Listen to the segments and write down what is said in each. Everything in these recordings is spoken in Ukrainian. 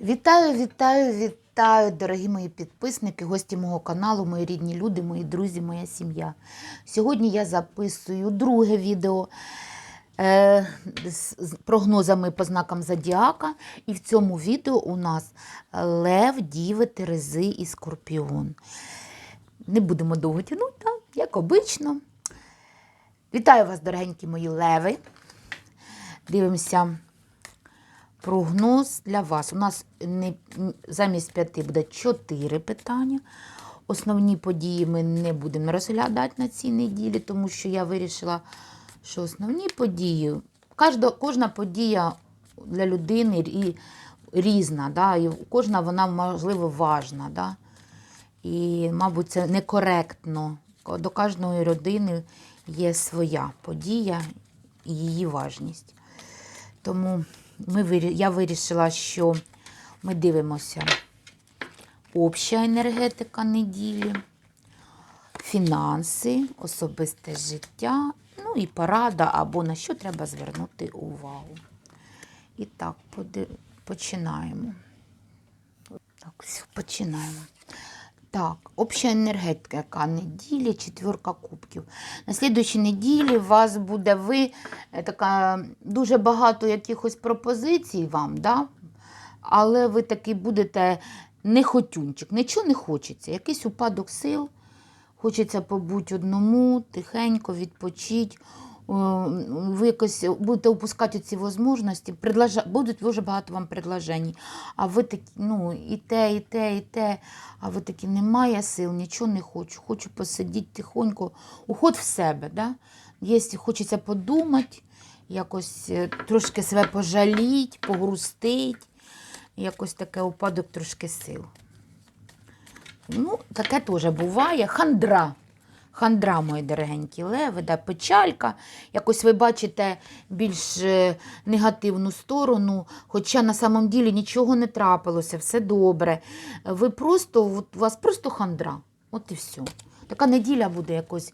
Вітаю, вітаю, вітаю, дорогі мої підписники, гості мого каналу, мої рідні люди, мої друзі, моя сім'я. Сьогодні я записую друге відео е, з прогнозами по знакам Зодіака. І в цьому відео у нас Лев, Діви, Терези і Скорпіон. Не будемо довго тягнути, як обично. Вітаю вас, дорогенькі мої леви. Дивимося прогноз для вас. У нас не, замість п'яти буде чотири питання. Основні події ми не будемо розглядати на цій неділі, тому що я вирішила, що основні події, кожна, кожна подія для людини і різна, да, і кожна вона, можливо, важна. Да. І, мабуть, це некоректно. До кожної родини є своя подія і її важність. Тому ми, я вирішила, що ми дивимося обща енергетика неділі, фінанси, особисте життя, ну і порада, або на що треба звернути увагу. І так, починаємо. Так, все, починаємо. Так, обща енергетика неділі, четверка кубків. На слідуючій неділі у вас буде ви е, така дуже багато якихось пропозицій вам, да? але ви такий будете не хотюнчик, нічого не хочеться. Якийсь упадок сил, хочеться побути одному, тихенько, відпочити. Ви якось будете упускати ці можливості, будуть дуже багато вам предложень. А ви такі, ну, і те, і те, і те. А ви такі, немає сил, нічого не хочу. Хочу посидіти тихонько. Уход в себе. Да? Якщо хочеться подумати, якось е, трошки себе пожаліти, погрустити. Якось таке упадок трошки сил. Ну, таке теж буває. Хандра. Хандра, мої дорогенькі леви, да, печалька. Якось ви бачите більш е, негативну сторону, хоча на самом ділі нічого не трапилося, все добре. Ви просто, у вас просто хандра. От і все. Така неділя буде якось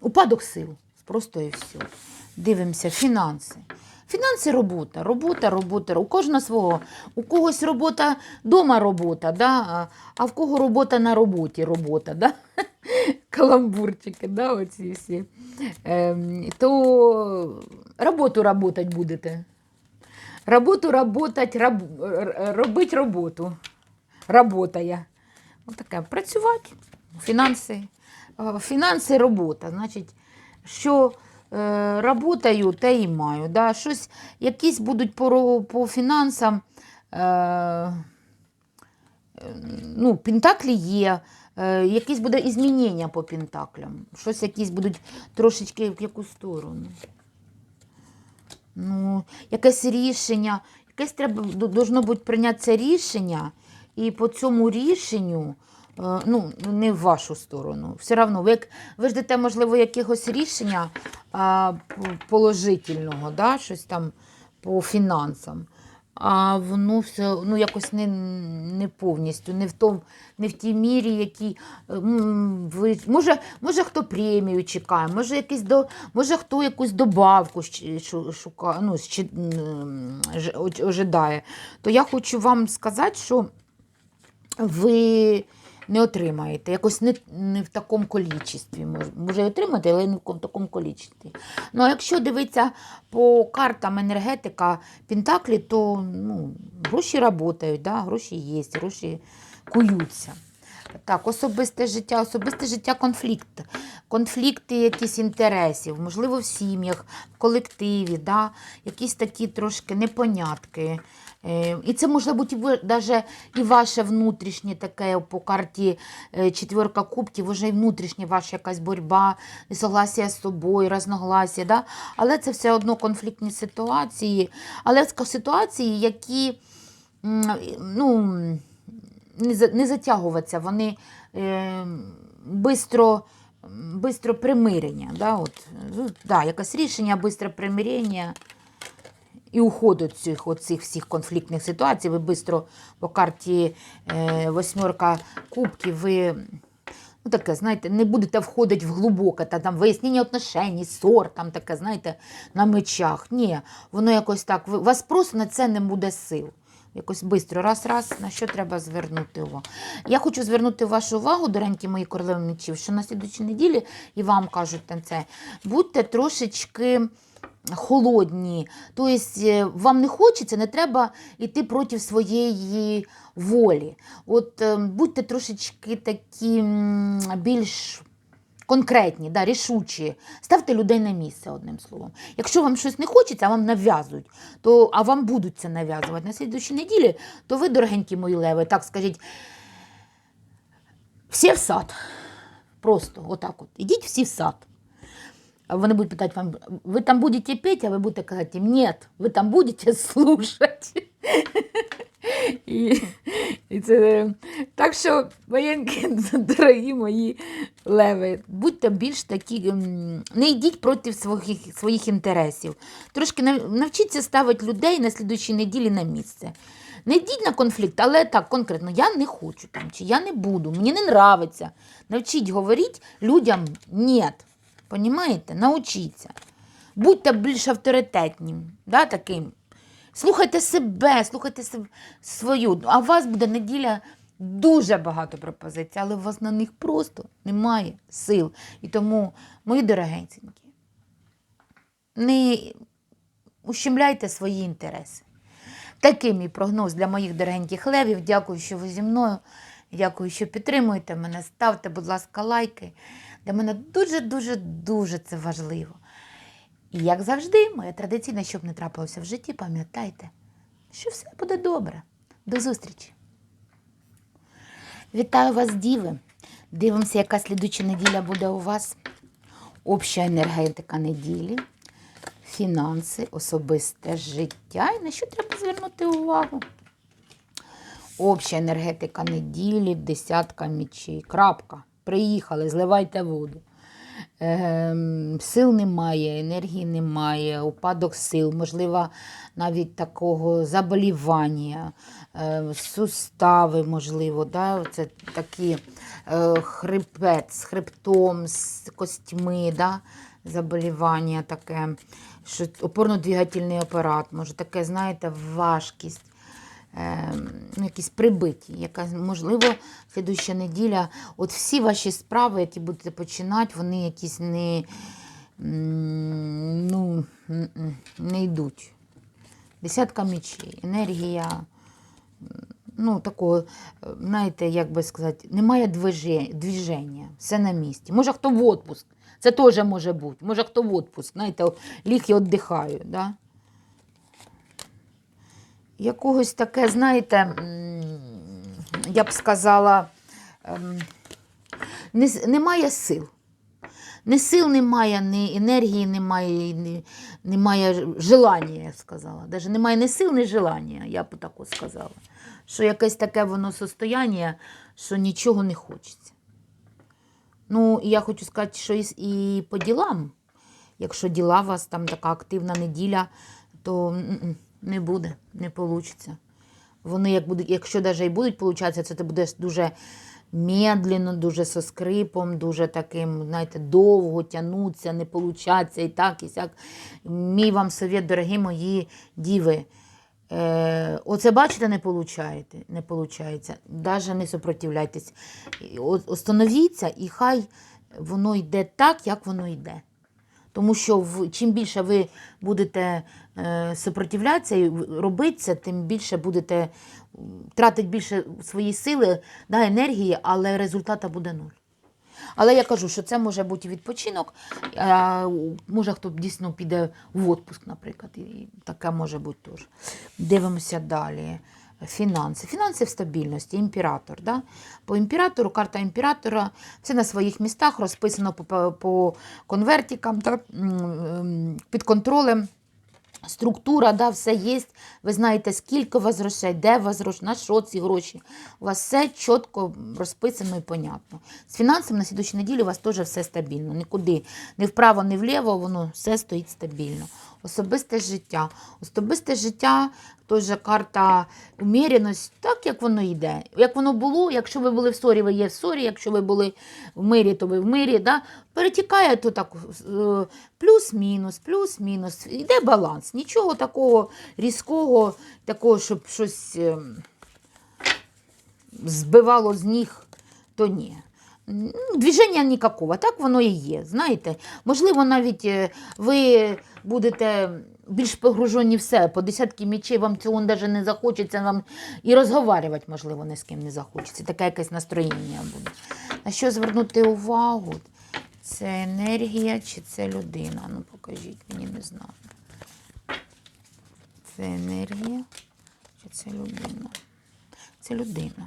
упадок сил. Просто і все. Дивимося, фінанси. Фінанси робота, робота, робота. У кожного свого. У когось робота вдома робота, да? а в кого робота на роботі робота. Да? Каламбурчики, да, оці всі. Ем, то роботу работать будете. Роботу работать, раб, р- робить роботу. Работає. Таке. Працювати. Фінанси. Е, Фінанси робота. Значить, що е, работаю, те і маю. Да? Щось, якісь будуть по, по фінансам. Е, ну, Пентаклі є, е, якісь буде ізмінення по пентаклям. Щось якісь будуть трошечки в яку сторону. Ну, якесь рішення, якесь треба должно бути прийняти це рішення, і по цьому рішенню, е, ну, не в вашу сторону. Все одно, ви, ви ждете, можливо, якогось рішення положительного, да, щось там по фінансам. А воно все ну, якось не, не повністю, не в, том, не в тій мірі, якій е. Може, може хто премію чекає, може, якийсь до, може хто якусь добавку шукає, ну, ожидає. То я хочу вам сказати, що ви не отримаєте. Якось не, не в такому колічестві. Може, отримати, але не в такому колічестві. Ну, а якщо дивитися по картам енергетика Пентаклі, то ну, гроші працюють, да? гроші є, гроші куються. Так, особисте життя, особисте життя конфлікт. Конфлікти якісь інтересів, можливо, в сім'ях, в колективі, да? якісь такі трошки непонятки. Е, І це може бути навіть і ваше внутрішнє таке по карті е, четверка кубків, вже і внутрішня ваша якась боротьба, несогласія з собою, розногласія. Да? Але це все одно конфліктні ситуації, але ситуації, які ну, не, за- не затягуватися, вони е, бистро, примирення. Да? От, да, якесь рішення, бистре примирення і уход від цих, от цих всіх конфліктних ситуацій. Ви швидко по карті е, восьмерка кубків, ви ну, таке, знаєте, не будете входити в глибоке, та там вияснення отношень, ссор, там таке, знаєте, на мечах. Ні, воно якось так. У вас просто на це не буде сил. Якось швидко, раз-раз, на що треба звернути увагу. Я хочу звернути вашу увагу, доренькі мої королеви мечів, що на слідучій неділі, і вам кажуть на це, будьте трошечки холодні. Тобто е, вам не хочеться, не треба йти проти своєї волі. От е, будьте трошечки такі більш конкретні, да, рішучі. Ставте людей на місце, одним словом. Якщо вам щось не хочеться, а вам нав'язують, то, а вам будуть це нав'язувати на слідчій неділі, то ви, дорогенькі мої леви, так скажіть, всі в сад. Просто отак от. Ідіть всі в сад. Вони будуть питати вам, ви там будете петь, а ви будете казати їм, ні, ви там будете слушати. І, і це, так що, воєнки, дорогі мої леви, будьте більш такі, не йдіть проти своїх, своїх інтересів. Трошки навчіться ставити людей на слідуючій неділі на місце. Не йдіть на конфлікт, але так конкретно, я не хочу там, чи я не буду, мені не нравиться. Навчіть говорити людям ні. Понімаєте? Научіться. Будьте більш авторитетним, да, таким. Слухайте себе, слухайте свою. А у вас буде неділя дуже багато пропозицій, але у вас на них просто немає сил. І тому, мої дорогенькі, не ущемляйте свої інтереси. Такий мій прогноз для моїх дорогеньких левів. Дякую, що ви зі мною. Дякую, що підтримуєте мене. Ставте, будь ласка, лайки. Для мене дуже-дуже дуже це важливо. І як завжди, моя традиційна, щоб не трапилося в житті, пам'ятайте, що все буде добре. До зустрічі! Вітаю вас, діви! Дивимося, яка слідуча неділя буде у вас. Обща енергетика неділі, фінанси, особисте життя. І на що треба звернути увагу? Обща енергетика неділі, десятка мічей. Крапка. Приїхали, зливайте воду. Ем, сил немає, енергії немає, упадок сил, можливо, навіть такого заболівання, е, сустави, можливо, да? це такі е, хребет з хребтом, з костьми, да? заболівання таке, що опорно-двигательний апарат, може таке, знаєте, важкість якісь прибиті, яка, можливо, слідуща неділя, от всі ваші справи, які будете починати, вони якісь не, ну, не йдуть. Десятка мечей, енергія, ну, такого, е, знаєте, як би сказати, немає движення, все на місці. Може, хто в отпуск, це теж може бути. Може, хто в отпуск, знаєте, ліг і віддихаю, да? Якогось таке, знаєте, я б сказала, ем, не, немає сил. Ні сил немає, ні енергії немає, ні, немає желання, я сказала. Даже немає ні сил, ні желання, я б так сказала. Що якесь таке воно состояння, що нічого не хочеться. Ну, я хочу сказати, що і, по ділам. Якщо діла у вас там така активна неділя, то не буде, не вийде. Вони, як будуть, якщо навіть і будуть получатися, це ти будеш дуже медленно, дуже со скрипом, дуже таким, знаєте, довго тягнуться, не получаться і так, і сяк. Мій вам совет, дорогі мої діви. Е, оце бачите, не получаєте, не получається. Даже не сопротивляйтесь. Остановіться, і хай воно йде так, як воно йде. Тому що в, чим більше ви будете е, сопротивлятися і робити це, тим більше будете тратити більше свої сили, да, енергії, але результату буде нуль. Але я кажу, що це може бути відпочинок, а, може хто дійсно піде в відпуск, наприклад, і таке може бути теж. Дивимося далі. Фінанси. Фінанси в стабільності, імператор. Да? По імператору, карта імператора, все на своїх містах розписано по, по, конвертикам, да? під контролем. Структура, да, все є. Ви знаєте, скільки у вас грошей, де у вас гроші, на що ці гроші. У вас все чітко розписано і понятно. З фінансами на слідучій неділі у вас теж все стабільно. Нікуди, ні вправо, ні вліво, воно все стоїть стабільно. Особисте життя. Особисте життя, теж карта уміреність, так як воно йде. Як воно було, якщо ви були в ссорі, ви є в ссорі, якщо ви були в мирі, то ви в мирі. Да? Перетікає то так е, плюс-мінус, плюс-мінус. Йде баланс. Нічого такого різкого, такого, щоб щось ем, збивало з ніг, то ні. Ну, Движення ніякого, так воно і є. Знаєте, можливо, навіть е, ви будете більш погружені в себе, по десятки мічей вам цього навіть не захочеться, вам і розговарювати, можливо, ні з ким не захочеться. Таке якесь настроєння буде. На що звернути увагу? Це енергія чи це людина? Ну, покажіть мені, не знаю. Це енергія чи це людина? Це людина.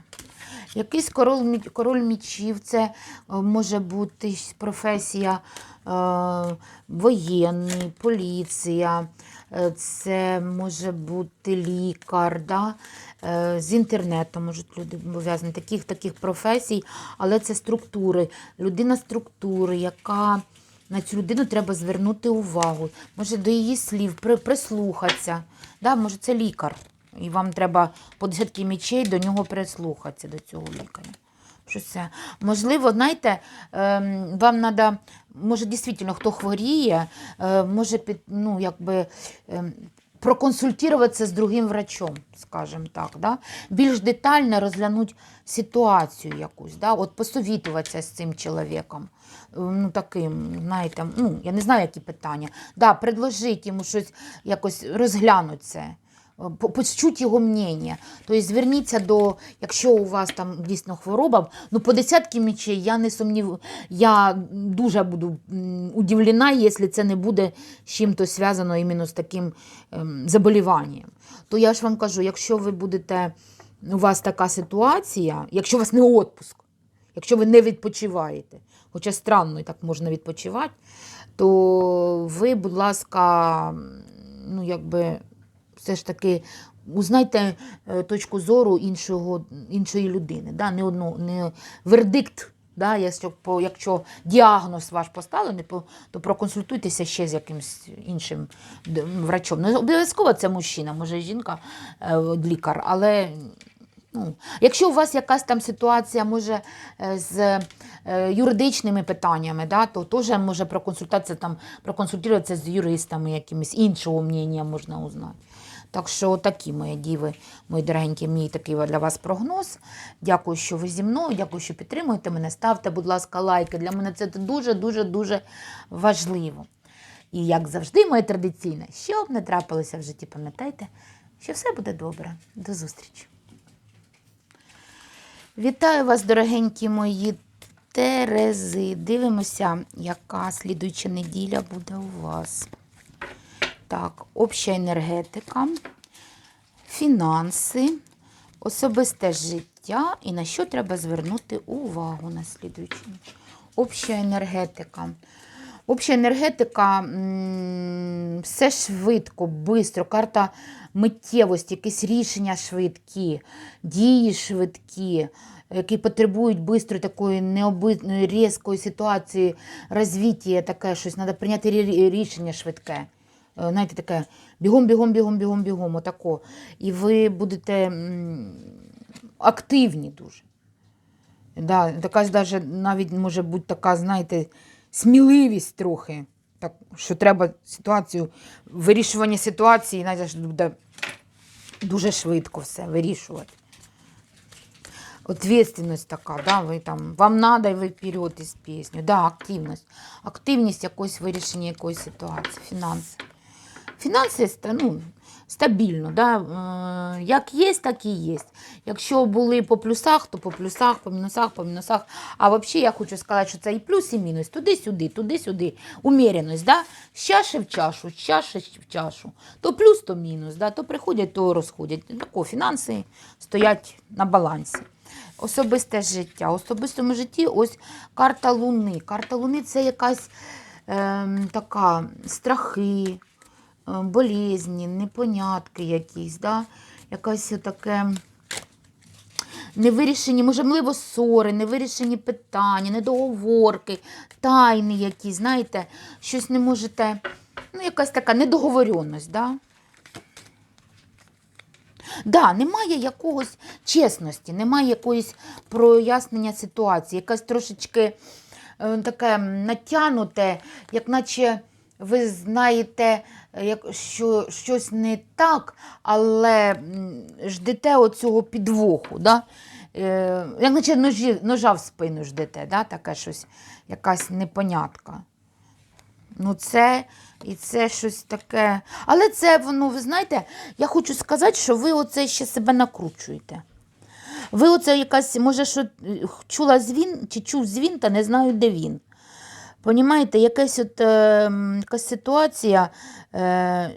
Якийсь король, король мічів, це е, може бути професія е, воєнний, поліція, е, це може бути лікар, да? е, з інтернетом можуть люди пов'язані. Таких, таких професій, але це структури. Людина структури, яка на цю людину треба звернути увагу. Може до її слів при, прислухатися. Да? Може, це лікар. І вам треба по десятки мічей до нього прислухатися, до цього лікаря. Що це? Можливо, знаєте, ем, вам треба, може, дійсно, хто хворіє, е, може під, ну, якби, ем, проконсультуватися з другим врачом, скажімо так. Да? Більш детально розглянути ситуацію якусь, да? от посовітуватися з цим чоловіком. Е, Ну, таким, знаєте, ну, я не знаю, які питання. Да, предложить йому щось якось розглянути це почуть його мнення. Тобто зверніться до, якщо у вас там дійсно хвороба, ну по десятки мічей я не сумнів, я дуже буду удивлена, якщо це не буде з чим-то зв'язано іменно з таким ем, заболіванням. То я ж вам кажу, якщо ви будете, у вас така ситуація, якщо у вас не відпуск, якщо ви не відпочиваєте, хоча странно і так можна відпочивати, то ви, будь ласка, ну якби все ж таки узнайте е, точку зору іншого, іншої людини. Да? Не, одну, не вердикт. Да, якщо, якщо діагноз ваш поставлений, то проконсультуйтеся ще з якимось іншим врачом. Не обов'язково це мужчина, може жінка, е, лікар, але Ну, якщо у вас якась там ситуація може е, з юридичними питаннями, да, то теж може проконсультуватися там, проконсультуватися з юристами якимось іншого мнення можна узнати. Так що такі мої діви, мої дорогенькі, мій такий для вас прогноз. Дякую, що ви зі мною, дякую, що підтримуєте мене. Ставте, будь ласка, лайки. Для мене це дуже-дуже дуже важливо. І як завжди, моє традиційне, що б не трапилося в житті, пам'ятайте, що все буде добре. До зустрічі. Вітаю вас, дорогенькі мої Терези. Дивимося, яка слідуюча неділя буде у вас. Так, обща енергетика, фінанси, особисте життя і на що треба звернути увагу на слідуючу. ніч. Обща енергетика. Обща енергетика все швидко, швидко. Карта миттєвості, якісь рішення швидкі, дії швидкі, які потребують швидко такої необи... різкої ситуації, розвиття, таке щось, треба прийняти рішення швидке. Е, Знаєте, таке бігом, бігом, бігом, бігом, бігом, отако. І ви будете активні дуже. Да, така ж навіть може бути така, знаєте, сміливість трохи. Так, що треба ситуацію, вирішування ситуації, знаєте, буде дуже швидко все вирішувати. Ответственность така, да, ви там, вам надо, і ви вперед із пісню. Да, активність. Активність якоїсь вирішення якоїсь ситуації, фінанси. Фінанси ну, стабільно. Да? Е, Як є, так і є. Якщо були по плюсах, то по плюсах, по мінусах, по мінусах. А взагалі я хочу сказати, що це і плюс, і мінус. Туди-сюди, туди-сюди. Уміреність. Да? З чаші в чашу, з чаші в чашу. То плюс, то мінус. Да? То приходять, то розходять. Тако, фінанси стоять на балансі. Особисте життя. В особистому житті ось карта Луни. Карта Луни це якась ем, така страхи, е, болезні, непонятки якісь, да? якась таке невирішені, можливо, ссори, невирішені питання, недоговорки, тайни якісь, знаєте, щось не можете, ну, якась така недоговоренність, да? Да, немає якогось чесності, немає якоїсь прояснення ситуації, якась трошечки е, таке натягнуте, як наче ви знаєте, е, що щось не так, але ждете оцього підвоху. Да? Е, як наче ножі, ножа в спину ждете, да? таке щось, якась непонятка. Ну, це і це щось таке. Але це воно, ви знаєте, я хочу сказати, що ви оце ще себе накручуєте. Ви оце якась, може, що е, чула звін, чи чув звін, та не знаю, де він. Понімаєте, якась от, е, якась ситуація, е,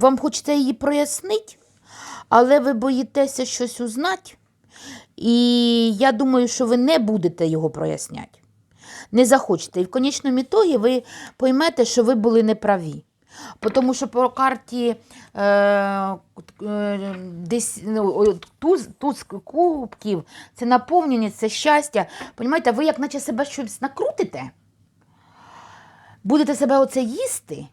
вам хочеться її прояснити, але ви боїтеся щось узнати. І я думаю, що ви не будете його проясняти не захочете. І в конечному ітогі ви поймете, що ви були неправі. Тому що по карті е, е, десь ну, туз, туз кубків, це наповнення, це щастя. Понімаєте, ви як наче себе щось накрутите, будете себе оце їсти,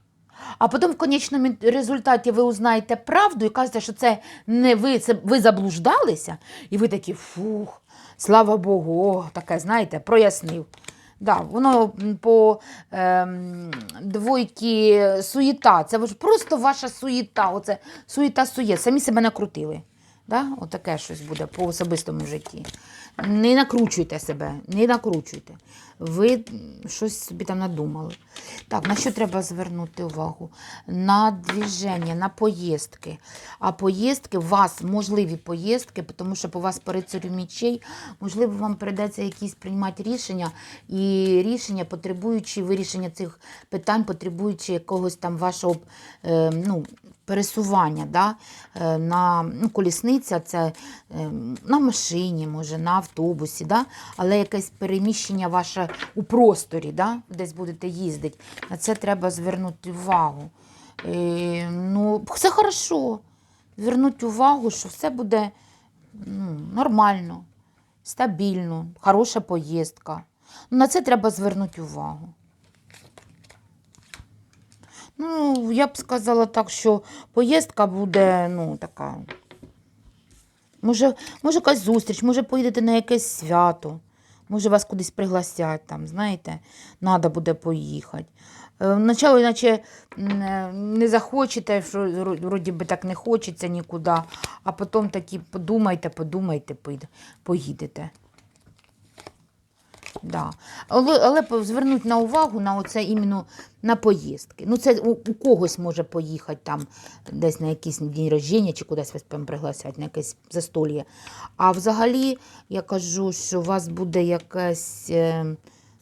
а потім в конечному результаті ви узнаєте правду і кажете, що це не ви, це ви заблуждалися, і ви такі фух, слава Богу, о, таке, знаєте, прояснив. Да, воно по ем, двойки суєта. Це просто ваша суєта. Оце суєта сує. Самі себе накрутили. Да? Отаке щось буде по особистому житті. Не накручуйте себе, не накручуйте. Ви щось собі там надумали. Так, на що треба звернути увагу? На движення, на поїздки. А поїздки, у вас можливі поїздки, тому що по вас по рицарю мічей, можливо, вам прийдеться якісь приймати рішення, і рішення, потребуючи вирішення цих питань, потребуючи якогось там вашого е, ну, пересування. Да? Е, на ну, колісниця це е, на машині, може, на автобусі, да? але якесь переміщення ваше у просторі, да? десь будете їздити. На це треба звернути увагу. Е, ну, все хорошо. Звернути увагу, що все буде ну, нормально, стабільно, хороша поїздка. Ну, на це треба звернути увагу. Ну, я б сказала так, що поїздка буде, ну, така. Може, може якась зустріч, може поїдете на якесь свято, може вас кудись пригласять, там, знаєте, треба буде поїхати. Е, Вначале, наче е, не захочете, що вроді би так не хочеться нікуди, а потім такі подумайте, подумайте, поїдете. Да. Але, але звернуть на увагу на оце іменно на поїздки. Ну, це у, у когось може поїхати там десь на якийсь день рождення чи кудись вас пригласять, на якесь застольє. А взагалі я кажу, що у вас буде якась. е,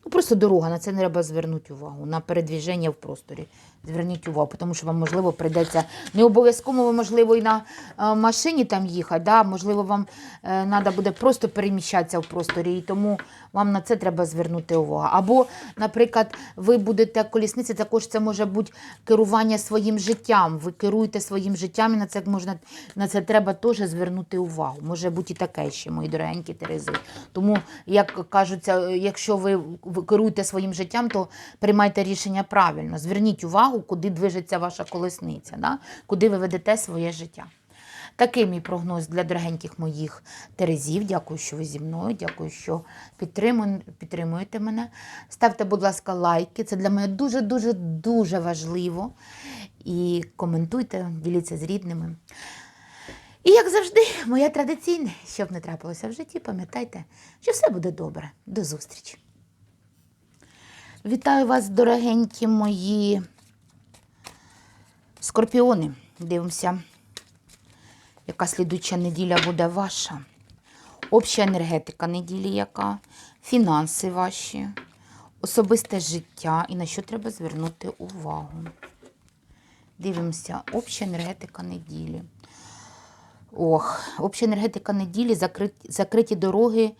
Ну, просто дорога, на це не треба звернути увагу. На передвіження в просторі. Зверніть увагу, тому що вам, можливо, прийдеться не обов'язково, ви, можливо, і на е, машині там їхати. Да? Можливо, вам треба буде просто переміщатися в просторі, і тому вам на це треба звернути увагу. Або, наприклад, ви будете колісниці, також це може бути керування своїм життям. Ви керуєте своїм життям, і на це можна на це треба теж звернути увагу. Може бути і таке ще, мої дорогенькі Терези. Тому, як кажуться, якщо ви ви керуєте своїм життям, то приймайте рішення правильно. Зверніть увагу, куди движеться ваша колесниця, да? куди ви ведете своє життя. Такий мій прогноз для дорогеньких моїх Терезів. Дякую, що ви зі мною. Дякую, що підтримуєте мене. Ставте, будь ласка, лайки. Це для мене дуже, дуже, важливо. І коментуйте, діліться з рідними. І як завжди, моє традиційне, щоб не трапилося в житті, пам'ятайте, що все буде добре. До зустрічі. Вітаю вас, дорогенькі мої скорпіони. Дивимося, яка слідуча неділя буде ваша. Обща енергетика неділі, яка, фінанси ваші, особисте життя і на що треба звернути увагу. Дивимося, обща енергетика неділі. Ох, обща енергетика неділі, закриті, закриті дороги,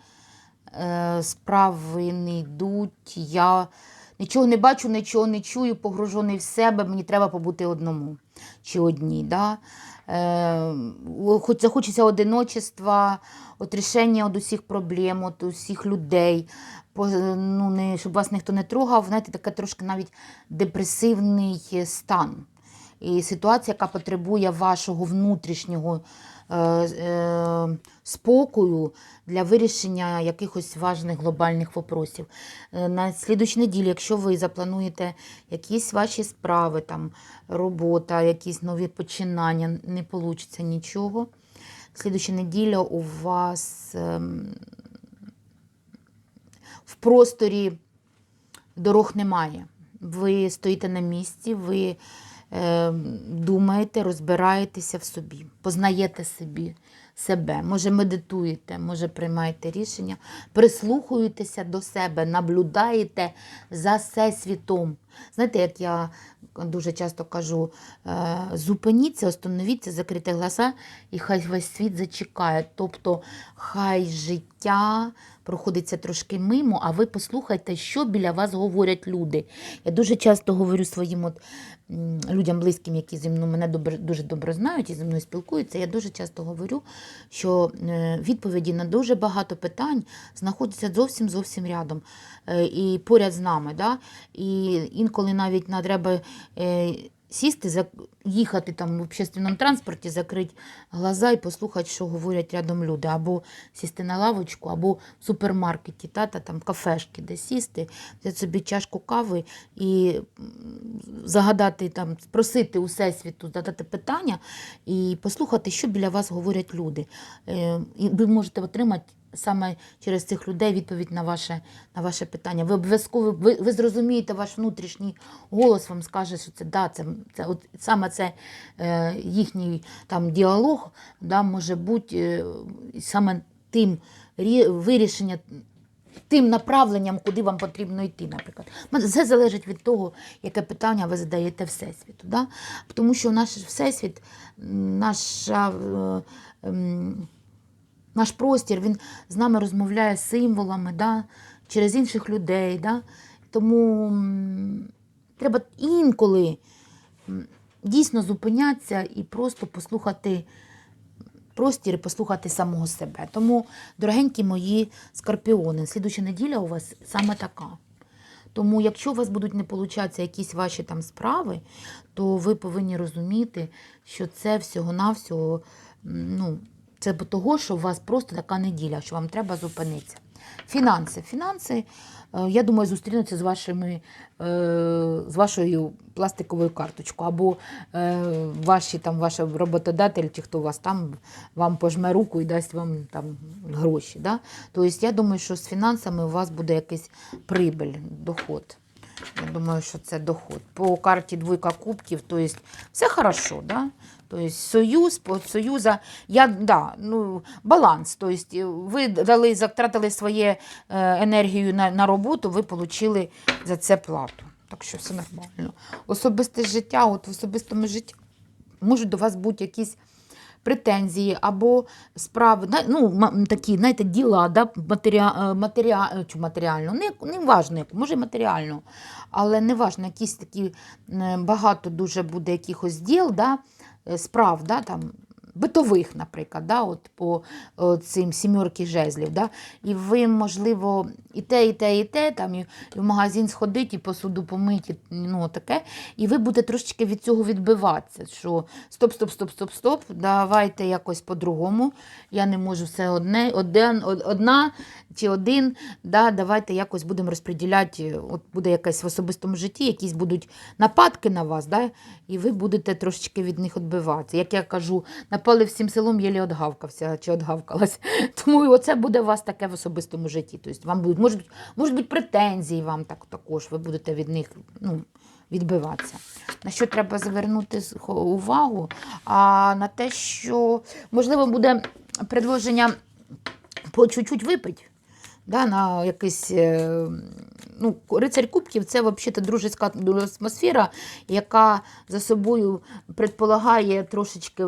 е, справи не йдуть. Я нічого не бачу, нічого не чую, погружений в себе, мені треба побути одному чи одній. Да? Е, хоч захочеться одиночества, от рішення від усіх проблем, від усіх людей. По- Ну, не, щоб вас ніхто не трогав, знаєте, таке трошки навіть депресивний стан. і ситуація, яка потребує вашого внутрішнього е, е, спокою для вирішення якихось важних глобальних вопросів. Е, На слідуючій неділі, якщо ви заплануєте якісь ваші справи, там, робота, якісь нові починання, не вийде нічого. Слідуюча неділя у вас ем, в просторі дорог немає. Ви стоїте на місці, ви е, думаєте, розбираєтеся в собі, познаєте собі, себе. Може, медитуєте, може, приймаєте рішення, прислухуєтеся до себе, наблюдаєте за всесвітом. Знаєте, як я дуже часто кажу, е, зупиніться, остановіться, закрийте глаза, і хай весь світ зачекає. Тобто, хай життя проходиться трошки мимо, а ви послухайте, що біля вас говорять люди. Я дуже часто говорю своїм от, людям близьким, які зі мною мене добре, дуже добре знають і зі мною спілкуються. Я дуже часто говорю, що е, відповіді на дуже багато питань знаходяться зовсім зовсім рядом е, і поряд з нами. Да? І інколи навіть на е, сісти, їхати там в общественному транспорті, закрити глаза і послухати, що говорять рядом люди, або сісти на лавочку, або в супермаркеті, тата там кафешки, де сісти, взяти собі чашку кави і загадати там, спросити у всесвіту, задати питання і послухати, що біля вас говорять люди. Е, ви можете отримати саме через цих людей відповідь на ваше, на ваше питання. Ви обов'язково ви, ви зрозумієте, ваш внутрішній голос вам скаже, що це да, це, це от саме це е, їхній там діалог да, може бути е, саме тим рі- вирішення. Тим направленням, куди вам потрібно йти, наприклад. Це залежить від того, яке питання ви задаєте Всесвіту. Да? Тому що наш Всесвіт, наша, е, ем, наш простір, він з нами розмовляє символами да? через інших людей. Да? Тому треба інколи дійсно зупинятися і просто послухати простір і послухати самого себе. Тому, дорогенькі мої скорпіони, слідуча неділя у вас саме така. Тому, якщо у вас будуть не получатися якісь ваші там справи, то ви повинні розуміти, що це всього-навсього, ну, це того, що у вас просто така неділя, що вам треба зупинитися. Фінанси. Фінанси, е, я думаю, зустрінуться з, вашими, е, з вашою пластиковою карточкою, або е, ваші, там, ваш роботодатель, чи хто у вас там вам пожме руку і дасть вам там гроші. Да? Тобто, я думаю, що з фінансами у вас буде якийсь прибиль, доход. Я думаю, що це доход. По карті двойка кубків, то есть все хорошо, да? То есть союз, союза, я, да, ну, баланс. То есть ви дали, затратили своє е, енергію на, на роботу, ви отримали за це плату. Так що все нормально. Особисте життя, от в особистому житті можуть до вас бути якісь претензії або справи, ну, такі, знаєте, діла, да, матеріа, е, матеріа, е, матеріально, не, не важно, може може матеріально, але не важно, якісь такі багато дуже буде якихось діл, да, е, справ, да, там, битових, наприклад, да, от по о, цим сімерки жезлів. Да, і ви, можливо, і те, і те, і те, там, і, в магазин сходить, і посуду помить, і, ну, таке, і ви будете трошечки від цього відбиватися, що стоп, стоп, стоп, стоп, стоп, давайте якось по-другому. Я не можу все одне, один, одна чи один. Да, давайте якось будемо розподіляти. От буде якесь в особистому житті, якісь будуть нападки на вас, да, і ви будете трошечки від них відбиватися. Як я кажу, напали всім селом, єлі одгавкався чи одгавкалась. Тому оце буде у вас таке в особистому житті. Тобто вам будуть, можуть, можуть бути претензії вам так, також, ви будете від них ну, відбиватися. На що треба звернути увагу? А на те, що можливо буде предложення по чуть-чуть випити. Да, на якийсь, е, ну, рицарь кубків це взагалі дружеська атмосфера, яка за собою предполагає трошечки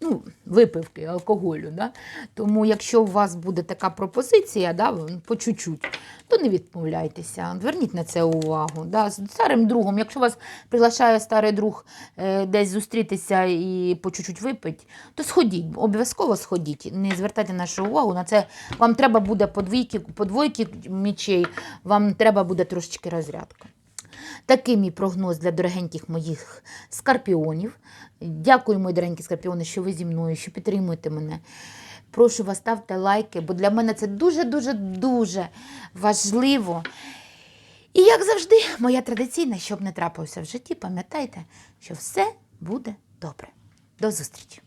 ну, випивки, алкоголю. Да? Тому якщо у вас буде така пропозиція, да, по чуть-чуть, то не відмовляйтеся, зверніть на це увагу. Да? З старим другом, якщо вас приглашає старий друг е, десь зустрітися і по чуть-чуть випити, то сходіть, обов'язково сходіть. Не звертайте нашу увагу на це. Вам треба буде подвійки, подвойки мічей, вам треба буде трошечки розрядка. Такий мій прогноз для дорогеньких моїх скорпіонів. Дякую, мої дорогенькі скорпіони, що ви зі мною, що підтримуєте мене. Прошу вас, ставте лайки, бо для мене це дуже-дуже дуже важливо. І як завжди, моя традиційна, щоб не трапилося в житті, пам'ятайте, що все буде добре. До зустрічі!